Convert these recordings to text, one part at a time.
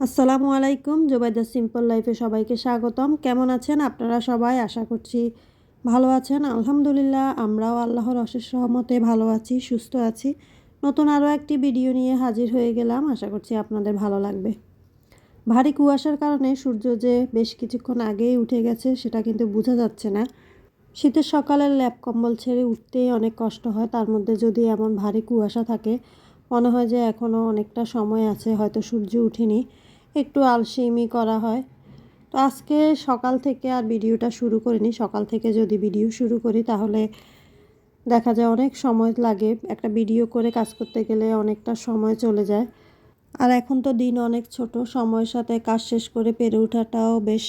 আসসালামু আলাইকুম। জোবাইদা সিম্পল লাইফে সবাইকে স্বাগতম। কেমন আছেন আপনারা সবাই? আশা করছি ভালো আছেন। আলহামদুলিল্লাহ, আমরাও আল্লাহর অশেষ সহমতে ভালো আছি, সুস্থ আছি। নতুন আরও একটি ভিডিও নিয়ে হাজির হয়ে গেলাম। আশা করছি আপনাদের ভালো লাগবে। ভারী কুয়াশার কারণে সূর্য যে বেশ কিছুক্ষণ আগেই উঠে গেছে, সেটা কিন্তু বোঝা যাচ্ছে না। শীতের সকালের ল্যাপ কম্বল ছেড়ে উঠতেই অনেক কষ্ট হয়। তার মধ্যে যদি এমন ভারী কুয়াশা থাকে, মনে হয় যে এখনও অনেকটা সময় আছে, হয়তো সূর্য উঠেনি। একটু আলসেমি করা হয়। তো আজকে সকাল থেকে আর ভিডিওটা শুরু করিনি। সকাল থেকে যদি ভিডিও শুরু করি তাহলে দেখা যায় অনেক সময় লাগে। একটা ভিডিও করে কাজ করতে গেলে অনেকটা সময় চলে যায়। আর এখন তো দিন অনেক ছোট। সময়ের সাথে কাজ শেষ করে পেরে ওঠাটাও বেশ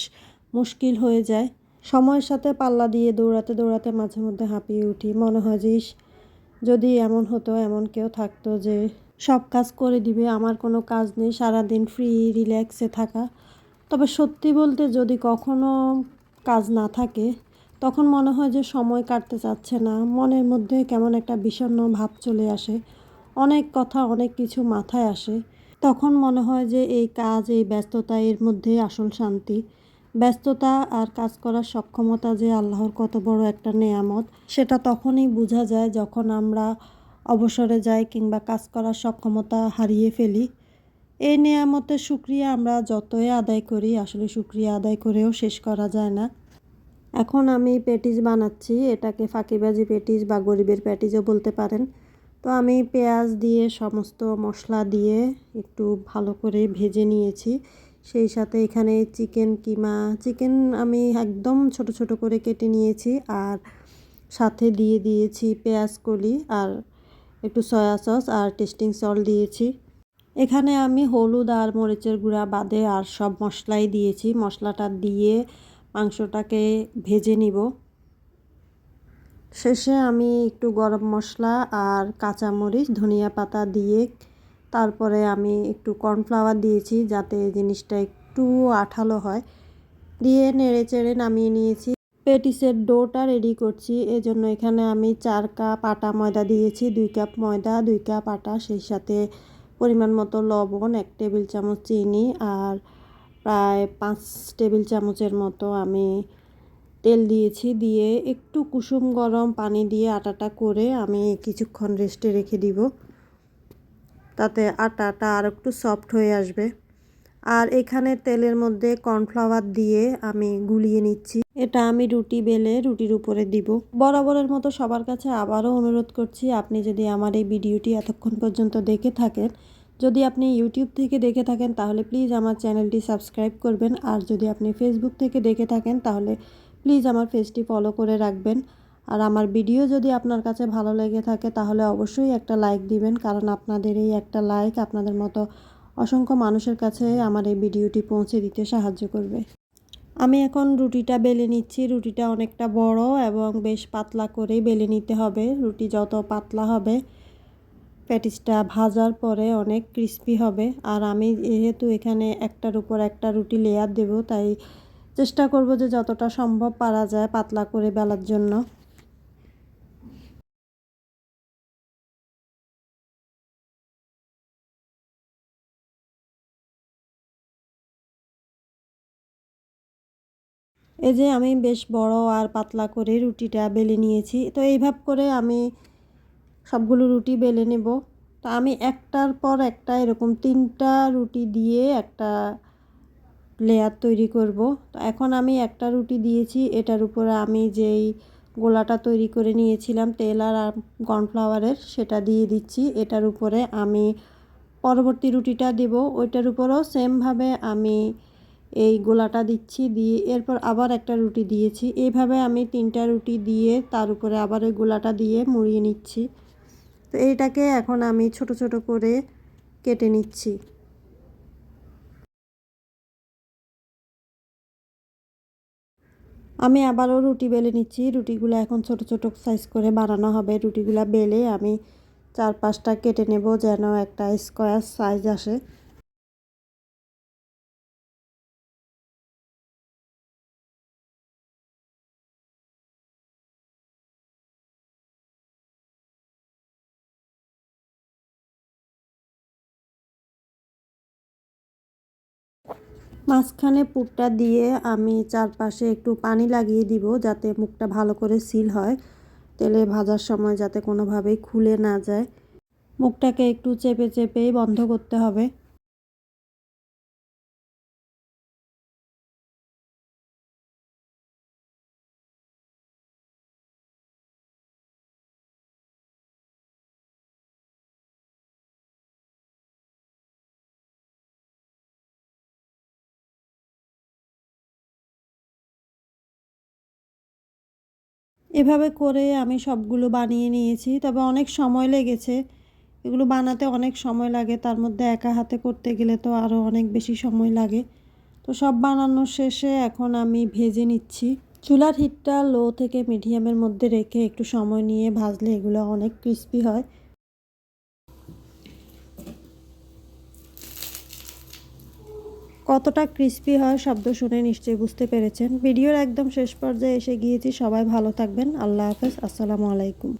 মুশকিল হয়ে যায়। সময়ের সাথে পাল্লা দিয়ে দৌড়াতে দৌড়াতে মাঝে মধ্যে হাঁপিয়ে উঠি। মনে হয় যে যদি এমন হতো, এমন কেউ থাকতো যে সব কাজ করে দিবে, আমার কোনো কাজ নেই, সারাদিন ফ্রি রিল্যাক্সে থাকা। তবে সত্যি বলতে যদি কখনো কাজ না থাকে, তখন মনে হয় যে সময় কাটতে চাচ্ছে না। মনের মধ্যে কেমন একটা বিষণ্ণ ভাব চলে আসে। অনেক কথা, অনেক কিছু মাথায় আসে। তখন মনে হয় যে এই কাজ, এই ব্যস্ততা, এর মধ্যে আসল শান্তি। ব্যস্ততা আর কাজ করার সক্ষমতা যে আল্লাহর কত বড় একটা নেয়ামত, সেটা তখনই বোঝা যায় যখন আমরা অবসরে যাই কিংবা কাজ করার সক্ষমতা হারিয়ে ফেলি এই নেয়ামতের সুক্রিয়া আমরা যতই আদায় করি, আসলে সুক্রিয়া আদায় করেও শেষ করা যায় না। এখন আমি পেটিস বানাচ্ছি, এটাকে ফাঁকিবাজি পেটিস বা গরিবের প্যাটিসও বলতে পারেন। তো আমি পেঁয়াজ দিয়ে সমস্ত মশলা দিয়ে একটু ভালো করে ভেজে নিয়েছি। সেই সাথে এখানে চিকেন কিমা, চিকেন আমি একদম ছোট ছোট করে কেটে নিয়েছি আর সাথে দিয়ে দিয়েছি পেঁয়াজ কলি আর একটু সয়া সস আর টেস্টিং সল্ট দিয়েছি। এখানে আমি হলুদ আর মরিচের গুঁড়া বাদে আর সব মশলাই দিয়েছি। মশলাটা দিয়ে মাংসটাকে ভেজে নিব। শেষে আমি একটু গরম মশলা আর কাঁচামরিচ, ধনিয়া পাতা দিয়ে তারপরে আমি একটু কর্নফ্লাওয়ার দিয়েছি যাতে জিনিসটা একটু আঠালো হয়। দিয়ে নেড়ে চেড়ে নামিয়ে নিয়েছি। পেটিসের ডোটা রেডি করছি। এজন্য এখানে আমি চার কাপ আটা ময়দা দিয়েছি, দুই কাপ ময়দা, দুই কাপ আটা, সেই সাথে পরিমাণ মতো লবণ, এক টেবিল চামচ চিনি আর প্রায় পাঁচ টেবিল চামচের মতো আমি তেল দিয়েছি। দিয়ে একটু কুসুম গরম পানি দিয়ে আটাটা করে আমি কিছুক্ষণ রেস্টে রেখে দিব। তাতে আটাটা আর একটু সফট হয়ে আসবে। আর এখানে তেলের মধ্যে কর্নফ্লাওয়ার দিয়ে আমি গুলিয়ে নিচ্ছি। এটা আমি রুটি বেলে রুটির উপরে দিব। বরাবরের মতো সবার কাছে আবারও অনুরোধ করছি, আপনি যদি আমার এই ভিডিওটি এতক্ষণ পর্যন্ত দেখে থাকেন, যদি আপনি ইউটিউব থেকে দেখে থাকেন, তাহলে প্লিজ আমার চ্যানেলটি সাবস্ক্রাইব করবেন। আর যদি আপনি ফেসবুক থেকে দেখে থাকেন, তাহলে প্লিজ আমার পেজটি ফলো করে রাখবেন। আর আমার ভিডিও যদি আপনার কাছে ভালো লেগে থাকে, তাহলে অবশ্যই একটা লাইক দিবেন, কারণ আপনাদের এই একটা লাইক আপনাদের মতো অসংখ্য মানুষের কাছে আমার এই ভিডিওটি পৌঁছে দিতে সাহায্য করবে। আমি এখন রুটিটা বেলে নিচ্ছি। রুটিটা অনেকটা বড় এবং বেশ পাতলা করেই বেলে নিতে হবে। রুটি যত পাতলা হবে প্যাটিসটা ভাজার পরে অনেক ক্রিস্পি হবে। আর আমি যেহেতু এখানে একটার উপর একটা রুটি লেয়ার দেব, তাই চেষ্টা করব যে যতটা সম্ভব পারা যায় পাতলা করে বেলার জন্য। এই যে আমি বেশ বড় আর পাতলা করে রুটিটা বেলে নিয়েছি। তো এইভাবে করে আমি সবগুলো রুটি বেলে নেব। তো আমি একটার পর একটা এরকম তিনটা রুটি দিয়ে একটা লেয়ার তৈরি করব। তো এখন আমি একটা রুটি দিয়েছি। এটার উপরে আমি যেই গোলাটা তৈরি করে নিয়েছিলাম, তেল আর কর্নফ্লাওয়ারের, সেটা দিয়ে দিচ্ছি। এটার উপরে আমি পরবর্তী রুটিটা দেব। ওইটার উপরেও সেমভাবে আমি এই গোলাটা দিচ্ছি, দিয়ে এরপর আবার একটা রুটি দিয়েছি। এইভাবে আমি তিনটা রুটি দিয়ে তার উপরে আবার ওই গোলাটা দিয়ে মুড়িয়ে নিচ্ছি। তো এইটাকে এখন আমি ছোট ছোট করে কেটে নিচ্ছি। আমি আবারও রুটি বেলে নিচ্ছি। রুটিগুলো এখন ছোট ছোট সাইজ করে বানানো হবে। রুটিগুলো বেলে আমি চার পাঁচটা কেটে নেব যেন একটা স্কোয়ার সাইজ আসে। মাঝখানে পুরটা দিয়ে আমি চারপাশে একটু পানি লাগিয়ে দিব যাতে মুখটা ভালো করে সিল হয়, তেলে ভাজার সময় যাতে কোনোভাবেই খুলে না যায়। মুখটাকে একটু চেপে চেপেই বন্ধ করতে হবে। এভাবে করে আমি সবগুলো বানিয়ে নিয়েছি। তবে অনেক সময় লেগেছে। এগুলো বানাতে অনেক সময় লাগে। তার মধ্যে একা হাতে করতে গেলে তো আরও অনেক বেশি সময় লাগে। তো সব বানানোর শেষে এখন আমি ভেজে নিচ্ছি। চুলার হিটটা লো থেকে মিডিয়ামের মধ্যে রেখে একটু সময় নিয়ে ভাজলে এগুলো অনেক ক্রিস্পি হয়। কতটা ক্রিস্পি হয় শব্দ শুনে নিশ্চয়ই বুঝতে পেরেছেন। ভিডিওর একদম শেষ পর্যায়ে এসে গিয়েছি। সবাই ভালো থাকবেন। আল্লাহ হাফেজ। আসসালামু আলাইকুম।